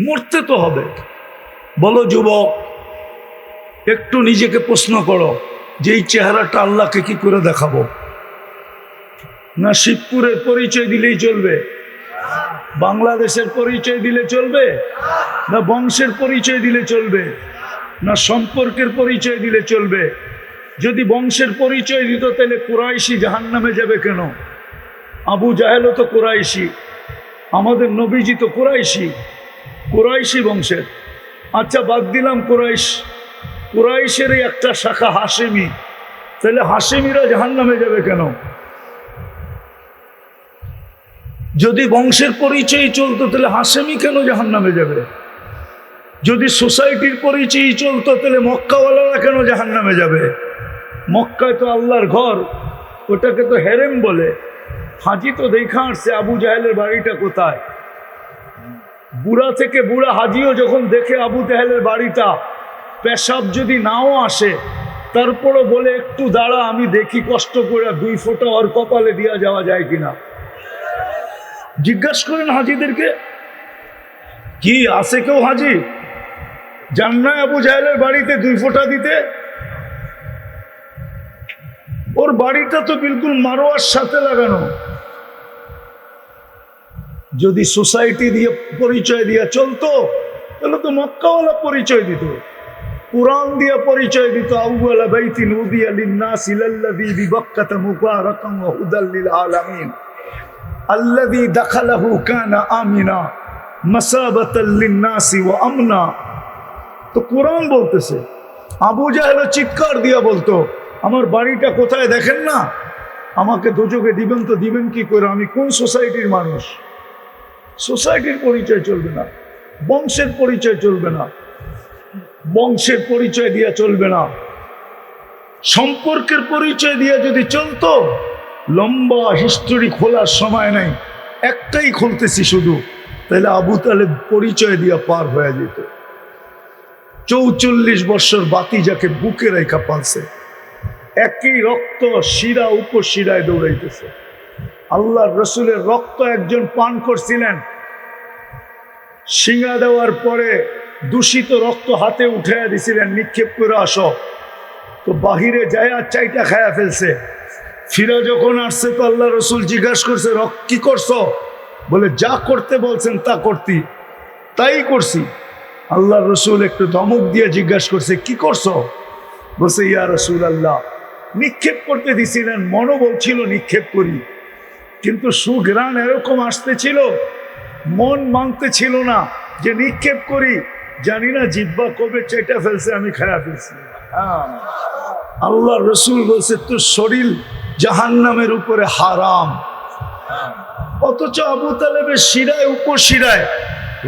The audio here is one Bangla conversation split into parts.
মরতে তো হবে। বলো যুবক, একটু নিজেকে প্রশ্ন করো, যে এই চেহারাটা আল্লাহকে কি করে দেখাবো? না শিবপুরের পরিচয় দিলেই চলবে? বাংলাদেশের পরিচয় দিলে চলবে? না বংশের পরিচয় দিলে চলবে? না সম্পর্কের পরিচয় দিলে চলবে? যদি বংশের পরিচয় দিত, তাহলে কুরাইশি জাহান নামে যাবে কেন? আবু জাহেলও তো কুরাইশি, আমাদের নবীজি তো কুরাইশি। কুরাইশি বংশের। আচ্ছা বাদ দিলাম কুরাইশ। কুরাইশেরই একটা শাখা হাসেমি তাহলে হাসেমিরা জাহান নামে যাবে কেন? যদি বংশের পরিচয় চলতো, তাহলে হাসেমি কেন জাহান নামে যাবে? যদি সোসাইটির পরিচয় চলতো, তাহলে মক্কাওয়ালারা কেন জাহান নামে যাবে? মক্কায় তো আল্লাহর ঘর, ওটাকে তো হেরেম বলে। হাজি তো দেখা আসছে, আবু জাহেলের বাড়িটা কোথায়? বুড়া থেকে বুড়া হাজিও যখন দেখে আবু জাহেলের বাড়িটা পেশাব যদি নাও আসে, তারপরও বলে, একটু দাঁড়া, আমি দেখি কষ্ট করে দুই ফোঁটা ওর কপালে দিয়া যাওয়া যায় কিনা। জিজ্ঞাসা করেন হাজিদেরকে, কি, আছে কেউ হাজি? যান না আবু জাহেলের বাড়িতে দুই ফোঁটা দিতে? ওর বাড়িটা তো বিলকুল মারোয়ার সাথে লাগানো। যদি সোসাইটি দিয়ে পরিচয় দিয়ে চলতো, তাহলে তো মক্কাওয়ালা পরিচয় দিত। কোরআন দিয়ে পরিচয় দিত, আউয়ালা বাইতিন উদিয়া লিন্নাস ইলাল্লাযী বিবাক্কাতা মুবারাকান ওয়া হুদাল লিল আলামিন। আল্লাযী দাখালাহু কানা আমিনা, মাসাবাতাল লিন্নাসি ওয়া আমনা। তো কোরআন বলতেছে, আবু জাহেল চিৎকার দিয়া বলতো, আমার বাড়িটা কোথায় দেখেন না? আমাকে দুযোগে দিবেন তো দিবেন কি করে? আমি কোন সোসাইটির মানুষ? সোসাইটির পরিচয় চলবে না, বংশের পরিচয় চলবে না, বংশের পরিচয় দিয়ে চলবে না। সম্পর্কের পরিচয় দিয়ে যদি চলতো, লম্বা হিস্টোরি খোলার সময় নাই, একটাই খুলতেছি শুধু, তাহলে আবু তালেব পরিচয় দিয়ে পার হয়ে যেত। চৌচল্লিশ বছর বাতি যাকে বুকে রেখা পালছে, একই রক্ত শিরা উপশিরায় দৌড়াইতেছে। আল্লাহ রসুলের রক্ত একজন পান করছিলেন। শিঙা দেওয়ার পরে দূষিত রক্ত হাতে উঠে দিছিলেন নিক্ষেপ করে আসো। তো বাহিরে যায় আর চাইটা খায়া ফেলছে। ফিরা যখন আসছে তো আল্লাহ রসুল জিজ্ঞাসা করছে রক্ত কি করছ? বলে, যা করতে বলছেন তা করতি তাই করছি। আল্লাহ রসুল একটু ধমক দিয়ে জিজ্ঞাসা করছে, কি করছ? বলছে, ইয়া রসুল আল্লাহ নিক্ষেপ করতে দিছিলেন, মনোবল ছিল নিক্ষেপ করি। কিন্তু সুগ্রাণ এরকম আসতেছিল, মন মানতে ছিল না, যে নিক্ষেপ করি। জানি না জিব্বা কবে চেটা ফেলছে, আমি খায়া ফেলছি। আল্লাহ রসুল বলছে, তোর শরীর জাহান্নামের উপরে হারাম। অথচ আবু তালেবের শিরায়, উপশিরায়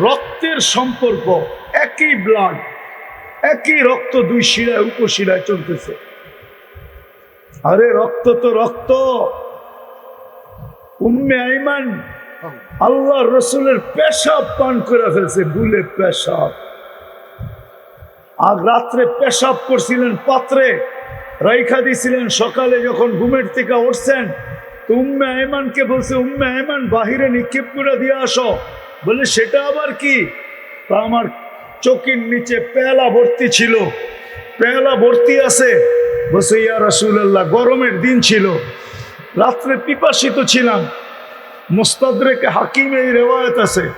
রক্তের সম্পর্ক, একই ব্লাড একই রক্ত, দুই শিরায়, উপশিরায় চলতেছে। আরে রক্ত তো রক্ত। উম্মে আইমান, আল্লাহ রসুলের পেশাব পান করে ফেলছে গুলে পেশাব। আর রাত্রে পেশাব করছিলেন পাত্রে, রাইখা দিছিলেন সকালে যখন ঘুমের থেকে উঠছেন, তো উম্মে আয়মানকে বলছে, উম্মে আয়মান বাহিরে নিক্ষেপ করে দিয়ে আসো। বলে, সেটা আবার কি? তা আমার চকির নিচে পেয়ালা ভর্তি ছিল, পেয়ালা ভর্তি আছে। বসে ইয়া রাসূলুল্লাহ, গরমের দিন ছিল। রাত্রে পিপাসিত ছিলাম। মোস্তাদরেকে হাকিম এই রেওয়ায়ত আছে।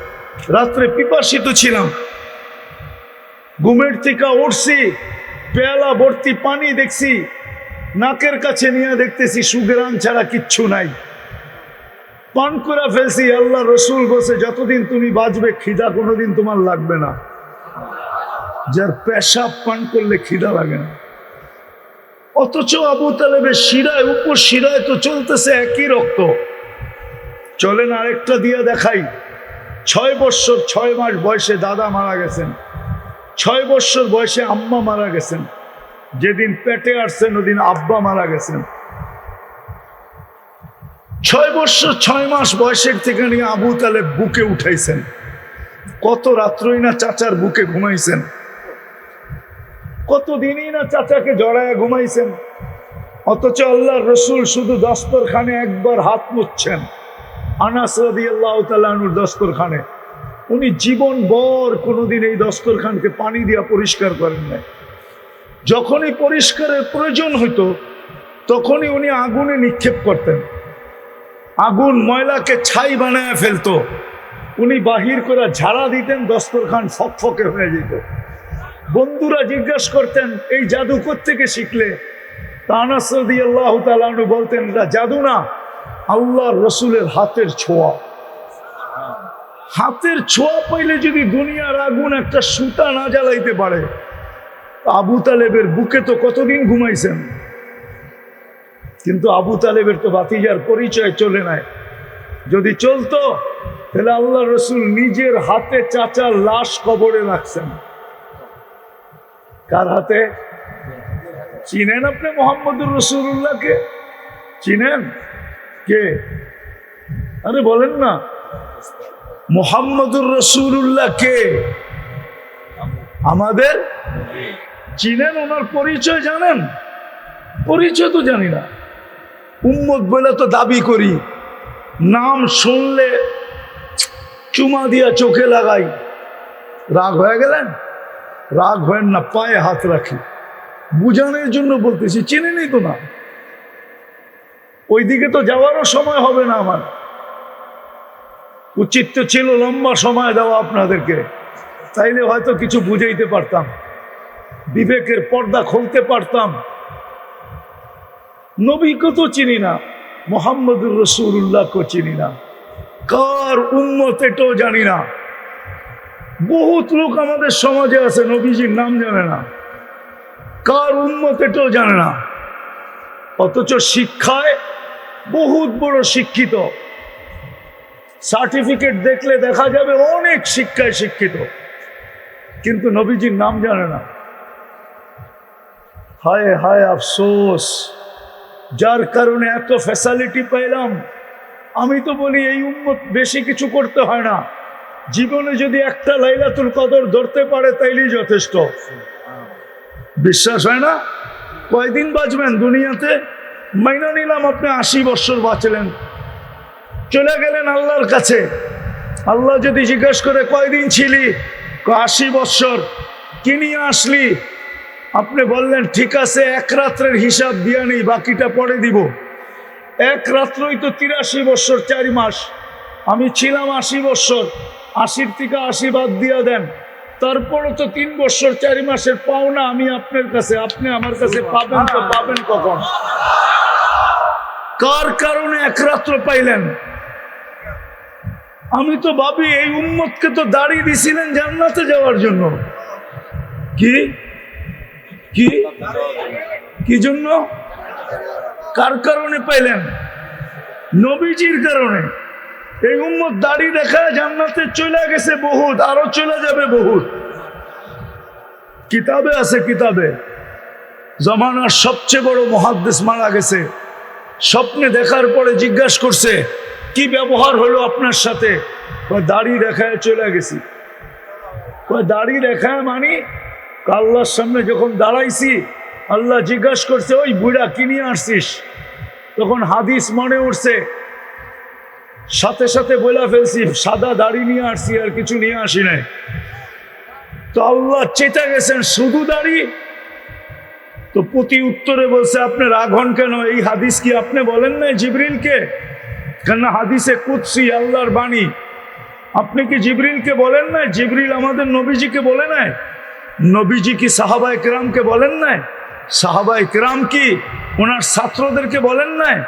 রাত্রে পিপাসিত ছিলাম। ঘুমের থেকে উঠছি, পেয়ালা ভর্তি পানি দেখছি, নাকের কাছে নিয়ে দেখতেছি সুগ্রাম ছাড়া কিচ্ছু নাই। পান করে ফেলছি, আল্লাহ রসুল বসে, যতদিন তুমি বাঁচবে, খিদা কোনোদিন তোমার লাগবে না। যার পেশাব পান করলে খিদা লাগে না। অথচ আবু তালেবের শিরায়, উপর শিরায় তো চলতেছে একই রক্ত। চলেন আরেকটা দিয়ে দেখাই। ছয় বৎসর ছয় মাস বয়সে দাদা মারা গেছেন। ছয় বৎসর বয়সে আম্মা মারা গেছেন। যেদিন পেটে আসছেন ওদিন আব্বা মারা গেছেন। ছয় বৎসর ছয় মাস বয়সের থেকে নিয়ে আবু তালেব বুকে উঠাইছেন। কত রাত্রই না চাচার বুকে ঘুমাইছেন। কত দিনই না চাচাকে জড়ায় ঘুমাইছেন? অথচ আল্লাহ রসুল শুধু দস্তরখানে একবার হাত মুচ্ছেন আনাস আল্লাহ তালুর দস্তরখানে। উনি জীবন বর কোনোদিন এই দস্তরখানকে পানি দিয়া পরিষ্কার করেন নাই। যখনই পরিষ্কারের প্রয়োজন হতো তখনই উনি আগুনে নিক্ষেপ করতেন। আগুন ময়লাকে ছাই বানায় ফেলতো। উনি বাহির করে ঝাড়া দিতেন, দস্তরখান ফকফকে হয়ে যেত বন্ধুরা জিজ্ঞাসা করতেন, এই জাদু থেকে শিখলে? তানাসদি আল্লাহ তালু বলতেন এটা জাদু না আল্লাহ রসুলের হাতের ছোঁয়া। হাতের ছোঁয়া পাইলে যদি দুনিয়ার আগুন একটা সুতা না জ্বালাইতে পারে আবু তালেবের বুকে তো কতদিন ঘুমাইছেন? কিন্তু আবু তালেবের তো বাতিজার পরিচয় চলে নাই। যদি চলতো, তাহলে আল্লাহ রসুল নিজের হাতে চাচার লাশ কবরে রাখছেন। কার হাতে? চিনেন আপনি মোহাম্মদুর রসুল্লাহকে চিনেন? কে? আরে বলেন না। মোহাম্মদুর রসুল্লাহ কে আমাদের? চিনেন, ওনার পরিচয় জানেন? পরিচয় তো জানি না। উম্মত বলে তো দাবি করি। নাম শুনলে চুমা দিয়া চোখে লাগাই। রাগ হয়ে গেলেন? রাগ হয় না, পায়ে হাত রাখি। বুঝানোর জন্য বলতেছি, চিনে নেই তো না? ওইদিকে তো যাওয়ারও সময় হবে না আমার। উচিত তো ছিল লম্বা সময় দেওয়া আপনাদেরকে। তাইলে হয়তো কিছু বুঝাইতে পারতাম। বিবেকের পর্দা খুলতে পারতাম। নবীকে তো চিনি না, মোহাম্মদুর রসুল্লাহকে চিনি না। কার উন্মত জানি না। বহুত লোক আমাদের সমাজে আছে, নবীজির নাম জানে না। কার উন্মত এটাও জানে না। অথচ শিক্ষায় বহুত বড় শিক্ষিত। সার্টিফিকেট দেখলে দেখা যাবে অনেক শিক্ষায় শিক্ষিত। কিন্তু নবীজির নাম জানে না। হায় হায় আফসোস, যার কারণে এত ফ্যাসালিটি পাইলাম। আমি তো বলি, এই উন্মত বেশি কিছু করতে হয় না। জীবনে যদি একটা লাইলাতুল কদর ধরতে পারে, তাইলেই যথেষ্ট। বিশ্বাস হয় না? কয়দিন বাঁচবেন দুনিয়াতে? মাইনা নিলাম আপনি আশি বছর বাঁচলেন। চলে গেলেন আল্লাহর কাছে। আল্লাহ যদি জিজ্ঞেস করে, কয়দিন ছিলি? আশি বছর। কি নিয়ে আসলি? আপনি বললেন, ঠিক আছে, এক রাত্রের হিসাব দিয়া নেই, বাকিটা পরে দিব। এক রাত্রই তো তিরাশি বছর, চারি মাস। আমি ছিলাম আশি বছর। আশির থেকে আশীর্বাদ বাদ দিয়া দেন। তারপরও তো তিন বছর, চারি মাসের পাওনা আমি আপনার কাছে, আপনি আমার কাছে পাবেন তো পাবেন কখন? কার কারণে এক রাত্র পাইলেন? আমি তো ভাবি এই উম্মতকে তো দাঁড়িয়ে দিছিলেন জান্নাতে যাওয়ার জন্য। কি? কি? কি জন্য? কার কারণে পাইলেন? নবীজির কারণে। এই উম্মত দাড়ি দেখা জান্নাতে চলে গেছে বহুত, আরও চলে যাবে বহুত। কিতাবে আছে কিতাবে। জমানার সবচেয়ে বড় মহাদ্দেশ মারা গেছে। স্বপ্নে দেখার পরে জিজ্ঞাসা করছে, কি ব্যবহার হলো আপনার সাথে? দাড়ি রেখায় চলে গেছি। দাড়ি রেখায় মানি আল্লাহর সামনে যখন দাঁড়াইছি, আল্লাহ জিজ্ঞাসা করছে, ওই বুড়া কি নিয়ে আসছিস? তখন হাদিস মনে উঠছে সাথে সাথে বলে ফেলছি, সাদা দাড়ি নিয়ে আসছি, আর কিছু নিয়ে আসি নাই। তো আল্লাহ চেতে গেছেন, শুধু দাড়ি? তো প্রতি উত্তরে বলছে, আপনি রাঘন কেন? এই হাদিস কি আপনি বলেন নাই জিবরিলকে? কেন হাদিসে কুৎসি আল্লাহর বাণী। আপনি কি জিবরিলকে বলেন নাই? জিবরিল আমাদের নবীজিকে বলে নাই? নবীজি কি সাহাবা একরামকে বলেন নাই? সাহাবা একরাম কি ওনার ছাত্রদেরকে বলেন নাই?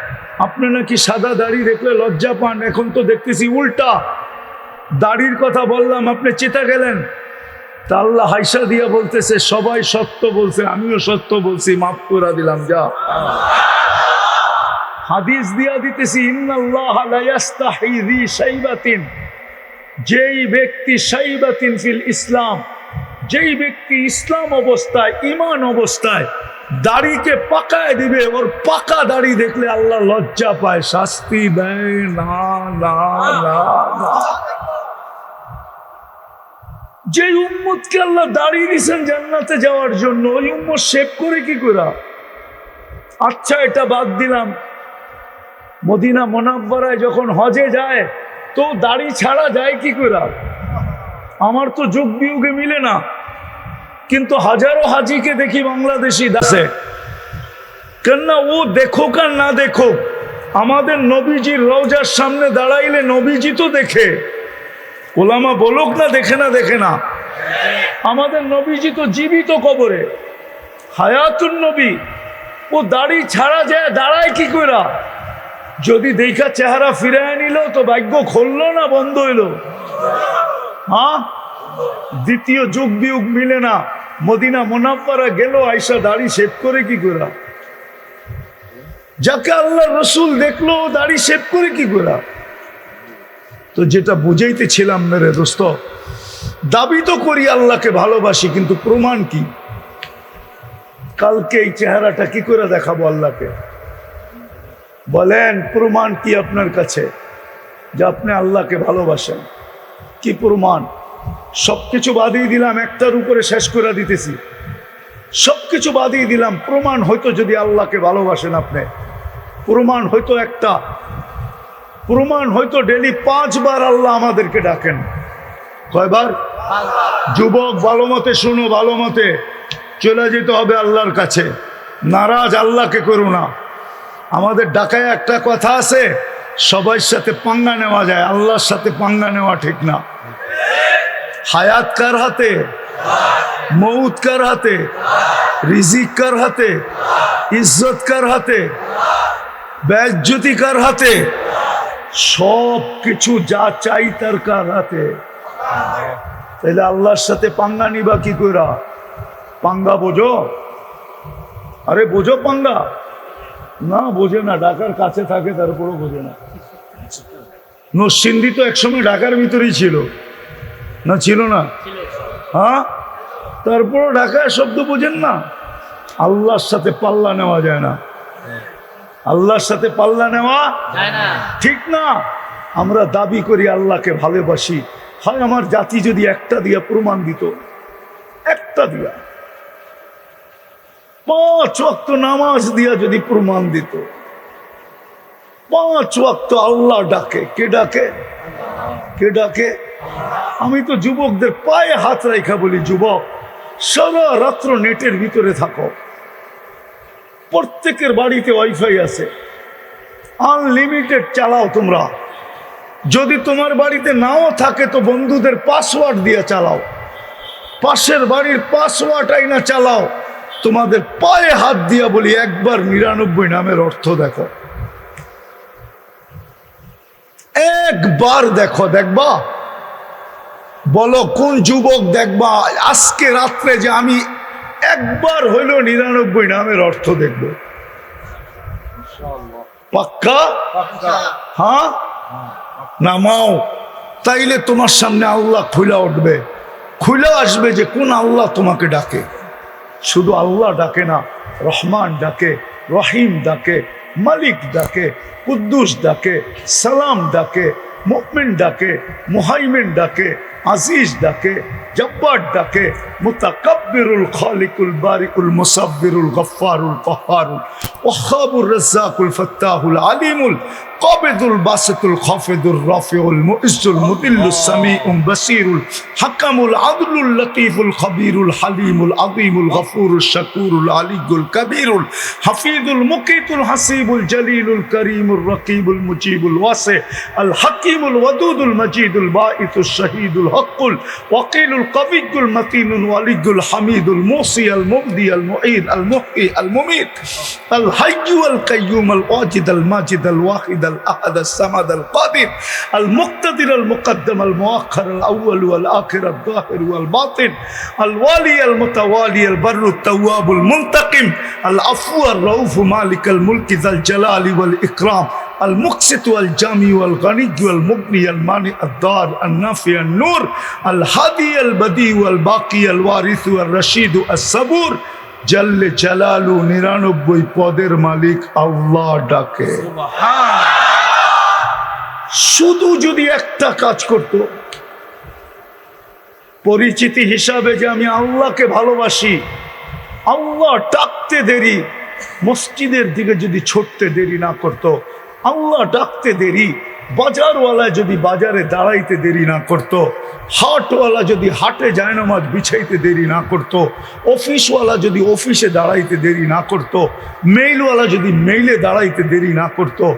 আপনি নাকি সাদা দাড়ি দেখলে লজ্জা পান? এখন তো দেখতেছি উল্টা। দাড়ির কথা বললাম, আপনি চেতা গেলেন। তা আল্লাহ হাইসা দিয়া বলতেছে, সবাই সত্য বলছে, আমিও সত্য বলছি, মাফ করে দিলাম, যা। হাদিস দিয়া দিতেছি যেই ব্যক্তি শাইবাতিন ফিল ইসলাম, যেই ব্যক্তি ইসলাম অবস্থায় ইমান অবস্থায় দাড়িকে পাকায় দিবে, ওর পাকা দাড়ি দেখলে আল্লাহ লজ্জা পায়, শাস্তি দেয়। না না না যে উম্মতকে আল্লাহ দাঁড়িয়ে দিয়েছেন জান্নাতে যাওয়ার জন্য, ওই উম্মত শেভ করে কি করা আচ্ছা এটা বাদ দিলাম। মদিনা মোনাব্বরায় যখন হজে যায়, তো দাড়ি ছাড়া যায় কি করা আমার তো যোগ বিয়োগে মিলে না। কিন্তু হাজারো হাজিকে দেখি বাংলাদেশি দাসে। কেননা ও দেখুক আর না দেখুক, আমাদের নবীজির রওজার সামনে দাঁড়াইলে নবীজি তো দেখে। ওলামা বলুক না, দেখে না দেখে না। আমাদের নবীজি তো জীবিত কবরে। হায়াতুন নবী, ও দাড়ি ছাড়া যায়, দাঁড়ায় কি কইরা? যদি দেখা চেহারা ফিরায় নিল, তো ভাগ্য খুললো না, বন্ধ হইল। হ্যাঁ দ্বিতীয় যুগ বিয়োগ মিলে না। মদিনা মোনাফারা গেল আইসা দাড়ি শেভ করে কি করা? যাকে আল্লাহ রসুল দেখল দাড়ি শেভ করে কি করা? তো যেটা বুঝাইতেছিলাম মেরে দোস্ত, দাবি তো করি আল্লাহকে ভালোবাসি, কিন্তু প্রমাণ কি? কালকে এই চেহারাটা কি করে দেখাবো আল্লাহকে? বলেন, প্রমাণ কি আপনার কাছে? যে আপনি আল্লাহকে ভালোবাসেন। কি প্রমাণ? সব কিছু বাদিয়ে দিলাম, একটার উপরে শেষ করে দিতেছি। সব কিছু বাদিয়ে দিলাম, প্রমাণ হয়তো যদি আল্লাহকে ভালোবাসেন আপনি। প্রমাণ হয়তো একটা। প্রমাণ হয়তো ডেলি পাঁচবার আল্লাহ আমাদেরকে ডাকেন। কয়বার? যুবক, ভালো মতে শুনো, ভালো মতে। চলে যেতে হবে আল্লাহর কাছে। নারাজ আল্লাহকে করো না। আমাদের ডাকায় একটা কথা আছে, সবার সাথে পাঙ্গা নেওয়া যায়, আল্লাহর সাথে পাঙ্গা নেওয়া ঠিক না। হায়াত কার হাতে? মৌত কার হাতে? রিজিক কার হাতে? ইজ্জত কার হাতে? ব্যাজ্যতি কার হাতে? সব কিছু যা চাই তার কার হাতে? তাহলে আল্লাহর সাথে পাঙ্গা নিবা কি কইরা? পাঙ্গা বোঝো? আরে বোঝো পাঙ্গা? না, বোঝে না। ঢাকার কাছে থাকে, তারপরও বোঝে না। নসিন্দি তো একসময় ঢাকার ভিতরেই ছিল। না ছিল না? হ্যাঁ? তারপরও ঢাকায় শব্দ বোঝেন না। আল্লাহর সাথে পাল্লা নেওয়া যায় না। আল্লাহর সাথে পাল্লা নেওয়া ঠিক না। আমরা দাবি করি আল্লাহকে ভালোবাসি। হয় আমার জাতি যদি একটা দিয়া প্রমাণ দিত। একটা দিয়া। পাঁচ ওয়াক্ত নামাজ দিয়া যদি প্রমাণ দিত। পাঁচ ওয়াক্ত আল্লাহ ডাকে। কে ডাকে? কে ডাকে? আমি তো যুবকদের পায়ে হাত রেখা বলি, যুবক। সারা রাত্র নেটের ভিতরে থাকো। প্রত্যেকের বাড়িতে ওয়াইফাই আছে। আনলিমিটেড চালাও তোমরা। যদি তোমার বাড়িতে নাও থাকে, তো বন্ধুদের পাসওয়ার্ড দিয়ে চালাও। পাশের বাড়ির পাসওয়ার্ড আইনা চালাও। তোমাদের পায়ে হাত দিয়া বলি, একবার নিরানব্বই নামের অর্থ দেখো। একবার দেখো, দেখবা? বলো কোন যুবক দেখবা আজকে রাত্রে যে আমি একবার হইল নিরানব্বই নামের অর্থ দেখব? পাক্কা? হ্যাঁ? নামাও তাইলে তোমার সামনে আল্লাহ খুলে উঠবে। খুলে আসবে যে কোন আল্লাহ তোমাকে ডাকে? শুধু আল্লাহ ডাকে না রহমান ডাকে রহিম ডাকে মালিক ডাকে কুদ্দুস ডাকে সালাম ডাকে মুকমিন ডাকে মুহাইমিন ডাকে আজিজ ডাকে জব্বার ডাকে মুতাকাব্বিরুল খালিকুল বারিকুল মুসাব্বিরুল গফফারুল কহারুল ওয়াহাবুর রাজ্জাকুল ফাত্তাহুল আলিমুল কবেদুল বাসেতুল খফেদুল রফিউল মুইসুল মুদিল্লুস সামিউম বাসিরুল হাকামুল আদলুল লতিফুল খবিরুল হালিমুল আদিমুল গফুরুল শাকুরুল আলিগুল কবিরুল হাফিদুল মুকিতুল হাসিবুল জলিলুল করিমুল রকিবুল মুজিবুল ওয়াসে আল হাকিমুল ওয়াদুদুল মজিদুল বাঈতুল শহীদুল হকুল ওয়াকিলুল কবিগুল মতিনুল ওয়ালিগুল হামিদুল মুসি আল মুবদি আল মুঈদ আল মুহি আল মুমিত আল হাইয়ু আল কাইয়ুম আল ওয়াজিদ আল মাজিদ আল ওয়াহিদ الأحد الصمد القادر المقتدر المقدم المؤخر الأول والآخر الظاهر والباطن الوالي المتوالي البر التواب المنتقم العفو الرؤوف مالك الملك ذا الجلال والإكرام المقسط والجامي والغني والمغني المانع الدار النافع النور الهادي البديع والباقي الوارث والرشيد الصبور জাল্লে জালালু নিরানব্বই পদের মালিক আল্লাহ ডাকে শুধু যদি একটা কাজ করত, পরিচিতি হিসাবে যে আমি আল্লাহকে ভালোবাসি, আল্লাহ ডাকতে দেরি, মসজিদের দিকে যদি ছুটতে দেরি না করত, আল্লাহ ডাকতে দেরি বাজারওয়ালা যদি বাজারে দাঁড়াইতে দেরি না করতো, হাটওয়ালা যদি হাটে জায়নামাজ বিছাইতে দেরি না করতো, অফিসওয়ালা যদি অফিসে দাঁড়াইতে দেরি না করতো, মেইলওয়ালা যদি মেইলে দাঁড়াইতে দেরি না করতো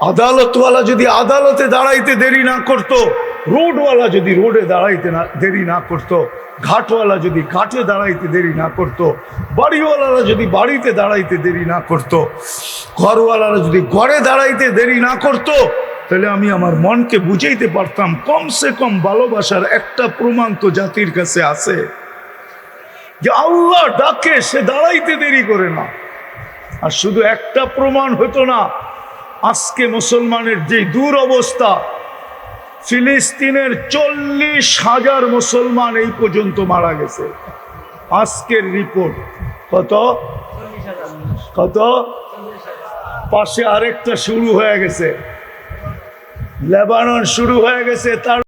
আদালতওয়ালা যদি আদালতে দাঁড়াইতে দেরি না করতো, রোডওয়ালা যদি রোডে দাঁড়াইতে না, দেরি না করতো, ঘাটওয়ালা যদি ঘাটে দাঁড়াইতে দেরি না করতো, বাড়িওয়ালারা যদি বাড়িতে দাঁড়াইতে দেরি না করতো, ঘরওয়ালারা যদি ঘরে দাঁড়াইতে দেরি না করতো, তাহলে আমি আমার মনকে বুঝাইতে পারতাম, কমসে কম ভালোবাসার একটা প্রমাণ তো জাতির কাছে আছে। যে আল্লাহ ডাকে, সে দাঁড়াইতে দেরি করে না। আর শুধু একটা প্রমাণ হতো না আজকে মুসলমানের যে দূর অবস্থা ফিলিস্তিনের চল্লিশ হাজার মুসলমান এই পর্যন্ত মারা গেছে। আজকের রিপোর্ট, কত? কত? পাশে আরেকটা শুরু হয়ে গেছে। লেবানন শুরু হয়ে গেছে, তার